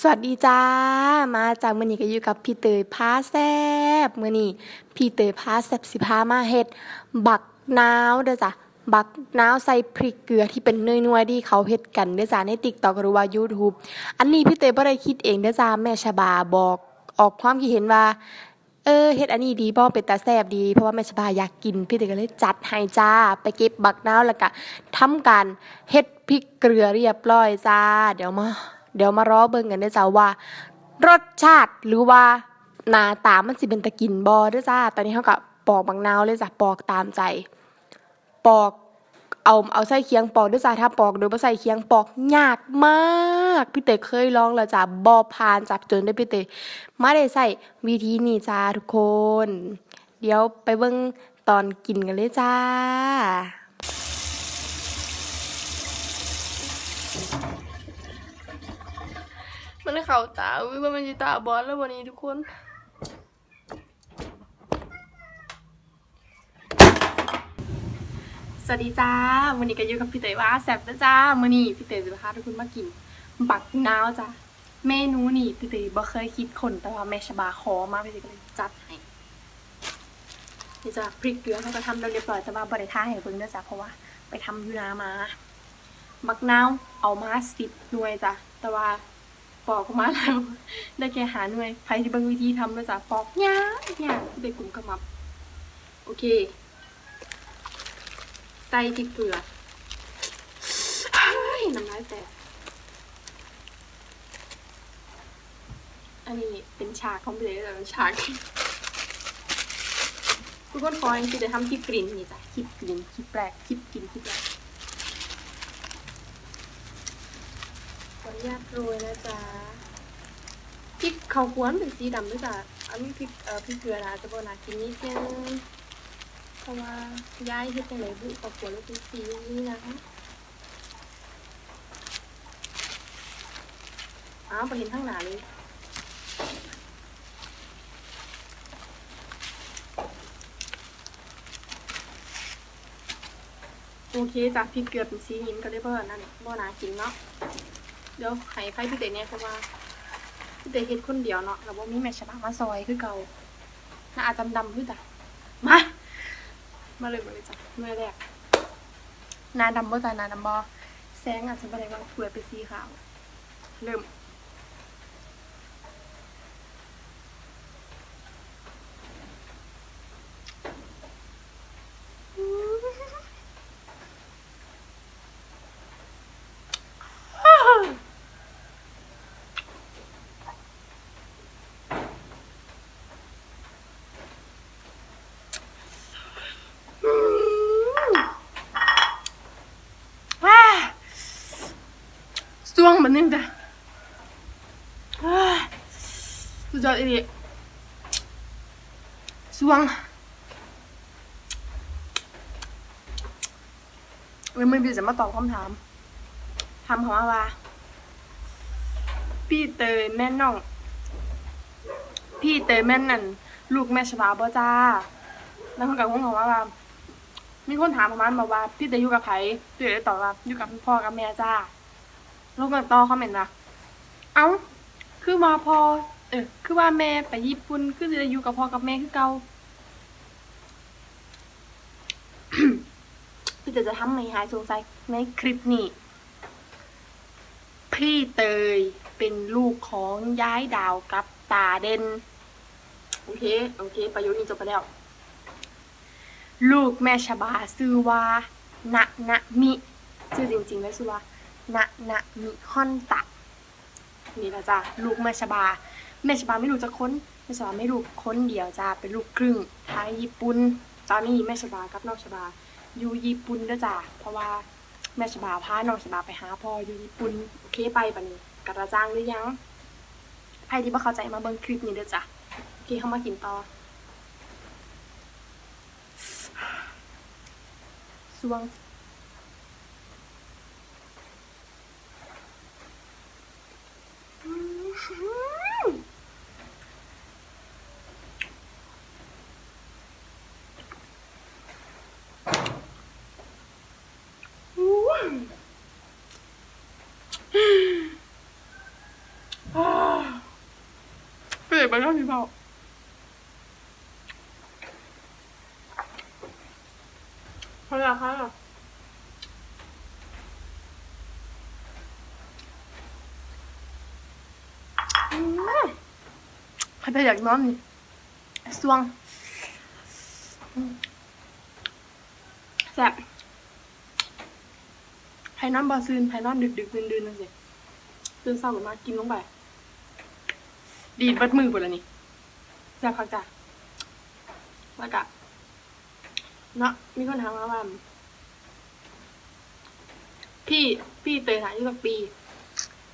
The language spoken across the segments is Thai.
สวัสดีจ้า มาจากมือนี้ก็อยู่กับพี่เตยพาแซบมือนี้พี่เตยพาแซบสิพามาเฮ็ด บักนาวเด้อจ้ะบักนาวใส่พริกเกลือที่เป็นเนยๆที่เขาเฮ็ดกันเด้อจ้าใน TikTok หรือว่า YouTube อันนี้พี่เตยบ่ได้คิดเองเด้อจ้าแม่ชบาบอกออกความคิดเห็นว่า เออเฮ็ดอันนี้ดีบ่เป็นตาแซบดี เพราะว่าแม่ชบาอยากกิน พี่เตยก็เลยจัดให้จ้า ไปเก็บบักนาวแล้วก็ทำการเฮ็ดพริกเกลือเรียบร้อยจ้า เดี๋ยวมา เดี๋ยวมารอเบิ่งกันเด้จ้าว่า รสชาติหรือว่าหน้าตามันสิเป็นตะกินบ่เด้อจ้า ตอนนี้เฮาก็ปอกบักนาวเลยจ้ะปอกตามใจ ปอกเอาเอาใส่เคียงปอกด้อจ้าถ้าปอกโดยบ่ใส่เคียงปอกยากมากพี่เตยเคยลองแล้วจ้ะบ่ผ่านจับจนได้พี่เตยมาได้ใส่วิธีนี้จ้าทุกคน เดี๋ยวไปเบิ่งตอนกินกันเลยจ้า มันได้เข่าตาวิว่ามันจะตาบอดแล้ววันนี้ทุกคนสวัสดีจ้าวันนี้ก็อยู่กับพี่เตยว่าแซ่บนะจ้ามื้อนี้พี่เตยจะพาทุกคนมากินบักนาวจ้าเมนูนี่พี่เตยบ่เคยคิดคนแต่ว่าแม่ชบาขอมาพี่เตยก็เลยจัดให้นี่จ้ะพริกเกลือเขาก็ทำแล้วเรียบร้อยแต่ว่าบ่ได้ท่าให้เบิ่งเด้อจ้ะเพราะว่าไปทำยูนามาบักนาวเอามาสิบหน่วยจ้ะแต่ว่า ปอกออกมาแล้วได้แค่หาหน่วยใครที่เบิ่งวิธีทำนะจ๊ะปอกยากยากเด็กกลุ่มกระมับ โอเค ใส่พริกเกลือเฮ้ยน้ำลายแตกอันนี้เป็นฉากของเบลแต่เป็นฉากทุกคนคอยที่จะทำคลิปกลิ่นนี่จ้ะคลิปกลิ่นคลิปแปลกคลิปกินคลิปแปลก ขออนุญาตโรยนะจ๊ะพริกเขาควรเป็นสีดำด้วยจ้ะอันนี้พริกเอ่อพริกเกลือนะจะบอกนะกินนิดนึงเพราะว่าย้ายเฮ็ดจังไดบุเขาควรเป็นสีอย่างนี้นะคะอ้าวไปเห็นข้างหน้าเลยโอเคจ้ะพริกเกลือเป็นสีหินก็ได้เพิ่นนั่นนี่บ่น่ากินเนาะ เดี๋ยวไห้ไผ่พี่เตเนี่ยเพราะว่าพี่เตเฮ็ดคนเดียวเนาะแล้วบ่มีแม่ชะบมาซอยคือเก่าหน้าอาจดำๆคือจ้ะมา มาเลยมาเลยจ้ะมื่อแรกหน้าดำบ่จ้ะหน้าดำบ่แสงอาจจะบ่ได้ว่าเผื่อไปซีขาว เริ่ม ว้าสวง มันนึงจ้ะว้าสุดยอดอีหลีสวงเว้ยมันพี่จะมาตอบคำถามถามเขาว่าวาพี่เตยแม่น้อง พี่เตยแม่นั่นลูกแม่ชบาบ่จ้าแล้วคนกับคนของว่าวามีคนถามประมาณบอกว่า พี่จะอยู่กับใครพี่เลยตอบว่าอยู่กับพ่อกับแม่จ้า ล้วก็ต่อคอมเมนต์ว่าเอ้า คือมาพอ เออ คือว่าแม่ไปญี่ปุ่น คือจะอยู่กับพ่อกับแม่คือเก่าพี่เตยจะทำในหายสงสัยในคลิปนี้ พี่เตยเป็นลูกของย้ายดาวกับตาเด่น โอเค โอเค ประโยชน์นี้จบไปแล้ว ลูกแม่ชบาชื่อว่านะนะมิ ชื่อจริงๆแล้วชื่อว่า นะนะมิฮอนตะนี่ละจ้ะลูกแม่ชบาแม่ชบาไม่รู้จะค้นแม่ชบาไม่รู้ค้นเดียวจ้ะเป็นลูกครึ่งไทยญี่ปุ่นตอนนี้แม่ชบากับน้องชบาอยู่ญี่ปุ่นเด้อจ้ะเพราะว่าแม่ชบาพาน้องชบาไปหาพ่ออยู่ญี่ปุ่นโอเคไปปะนี้กระจ้างหรือยังใครที่บ่เข้าใจมาเบิ่งคลิปนี้เด้อจ้ะโอเคเข้ามากินต่อสวงอ่า ไปแล้วพี่เบาพอแล้วค่ะอืมใครจะอยากนอนนี่สวงอืมแซ่บไผ่นอนบอซืนไผ่นอนดึกดึกดื่นดื่นนั่นสิตื่นเศร้าขึ้นมากินลงไป ดีดบัดมือหมดแล้วนี่แซ่บคักจ้ะแล้วก็เนาะมีคนถามมาว่า พี่พี่เตยอายุสักปี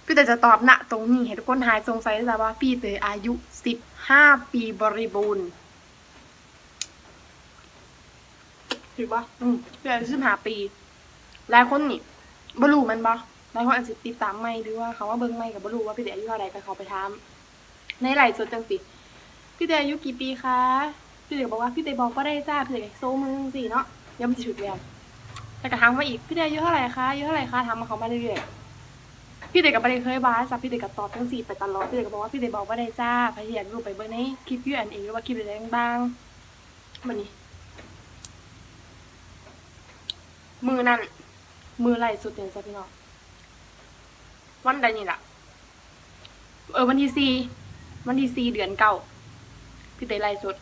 พี่เตยจะตอบณตรงนี้ให้ทุกคนหายสงสัยได้จ้ะว่า พี่เตยอายุสิบห้าปีบริบูรณ์ถือปะอืมพี่อายุสิบห้าปีหลายคนนี่บรู้มันปะหลายคนอาจจะติดตามไม่หรือว่าเขาว่าเบิ้งไม่กับบรูว่าพี่เตยอายุเท่าไรก็เขาไปถาม ในไลฟ์สดจังสิพี่เตยอายุกี่ปีคะพี่เตยบอกว่าพี่เตยบอกก็ได้จ้าพี่เตยโซมึงสิเนาะย้ำจะฉุดเรียนแล้วก็ถามมาอีกพี่เตยอายุเท่าไหร่คะอายุเท่าไหร่คะถามมาเขามาเรื่อยๆพี่เตยกับประเด็นเคยบ้าสจ้ะพี่เตยกับตอบทั้งสี่ไปตลอดพี่เตยก็บอกว่าพี่เตยบอกว่าได้จ้าพยายามรูปไปเบิ่งในคลิปยูแอนเองหรือว่าคลิปอะไรบ้างวันนี้ มือนั่นมือไหล่สุดเลยจ้ะพี่น้องวันใดนี่ล่ะเออวันที่สี่ วันที่สี่เดือนเก้าพี่เตยไล่สด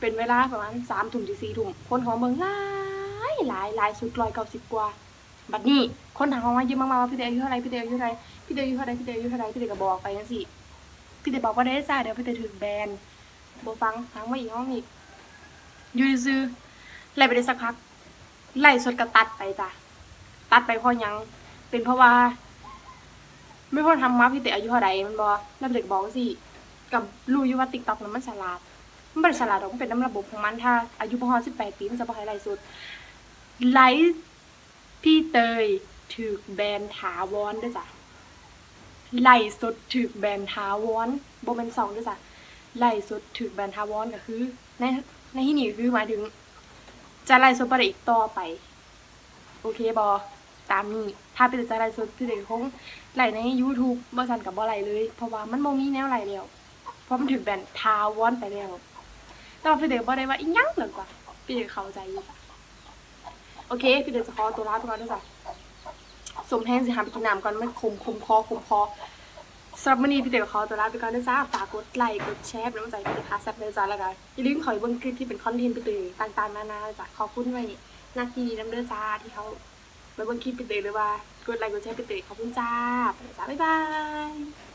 เป็นเวลาประมาณสามทุ่มถึงสี่ทุ่มคนของเมืองหลายหลายหลายสุดร้อยเก้าสิบกว่า บัดนี้คนถามของมาเยอะมากๆว่าพี่เตยอายุเท่าไรพี่เตยอายุเท่าไรพี่เตยอายุเท่าไรพี่เตยอายุเท่าไรพี่เตยก็บอกไปจังสิพี่เตยบอกว่าได้จ้าเดี๋ยวพี่เตยถึงแบนบฟังถามมาอีกห้องอีกอยู่ซื้อไล่ไปได้สักพักไล่สดก็ตัดไปจ้ะตัดไปเพราะยัง เป็นเพราะว่า ไม่พอทำมาพี่เตะอายุเท่าใดมันบอแล้วเด็กบอกสิกับรู้อยู่ว่าติ๊กต็อกนั้นมันฉลาด มันเป็นฉลาดหรอกมันเป็นน้ำระบบของมันถ้าอายุพอสิบแปดปีมันจะบอให้ไล่สุดไลฟ์พี่เตยถือแบนถาวรด้วยจ้ะไล่สดถือแบนถาวรโบเป็นสองด้วยจ้ะไล่สดถือแบนถาวรก็คือ ในในที่นี้คือหมายถึง จะไล่สดไปอีกต่อไป โอเคบอตามนี้ ถ้าเป็นจะไล่สดพี่เด็กคง ไล่ใน YouTube บ่สันกับบ่ไล่เลย เพราะว่ามันบ่มีแนวไล่แล้วเพราะมันถึงแบนทาวอนไปแล้วแต่ว่าพี่เด็กบ่ได้ว่าอีหยังเลยกว่าพี่เด็กเข้าใจอยู่โอเค พี่เด็กจะขอตัวลาไปก่อนด้วยจ้ะสมแห้งสิหาไปกินน้ำก่อนมันคมคมคอคมคอสำหรับวันนี้พี่เด็กขอตัวลาไปก่อนด้วยจ้าฝากกดไลค์กดแชร์เป็นกำลังใจพี่เด็กค่ะแซ่บเลยจ้าแล้วกันอย่าลืมขอเบิ่งคลิปที่เป็นคอนเทนต์พี่เด็กต่างๆนานาจ้ะขอบคุณไว้นาทีน้ำเด้อจ้าที่เขา ไปเบิ่งคลิปไปเตยเลยว่ากดไลค์กดแชร์ไปเตยขอบคุณจ้าไปจ้าบ๊ายบาย